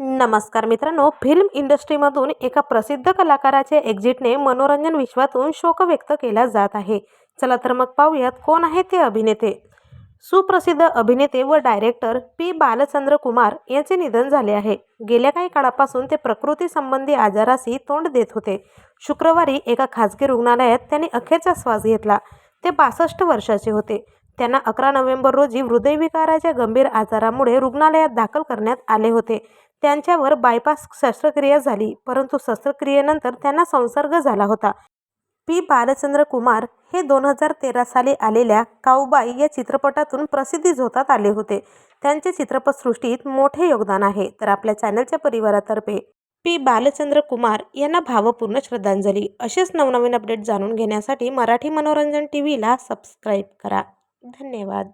नमस्कार मित्रांनो फिल्म इंडस्ट्रीमधून एका प्रसिद्ध कलाकाराच्या एक्झिटने मनोरंजन विश्वातून शोक व्यक्त केला जात आहे. चला तर मग पाहूयात कोण आहेत ते अभिनेते. सुप्रसिद्ध अभिनेते व डायरेक्टर पी बालचंद्र कुमार यांचे निधन झाले आहे. गेल्या काही काळापासून ते प्रकृती संबंधी आजाराशी तोंड देत होते. शुक्रवारी एका खाजगी रुग्णालयात त्यांनी अखेरचा श्वास घेतला. ते बासष्ट वर्षाचे होते. त्यांना अकरा नोव्हेंबर रोजी हृदयविकाराच्या गंभीर आजारामुळे रुग्णालयात दाखल करण्यात आले होते. त्यांच्यावर बायपास शस्त्रक्रिया झाली परंतु शस्त्रक्रियेनंतर त्यांना संसर्ग झाला होता. पी. बालचंद्र कुमार हे दोन हजार तेरा साली आलेल्या काऊबाई या चित्रपटातून प्रसिद्धी झोतात आले होते. त्यांचे चित्रपटसृष्टीत मोठे योगदान आहे तर आपल्या चॅनलच्या परिवारातर्फे पी. बालचंद्र कुमार यांना भावपूर्ण श्रद्धांजली. असेच नवनवीन अपडेट जाणून घेण्यासाठी मराठी मनोरंजन टी व्हीला सबस्क्राईब करा. धन्यवाद.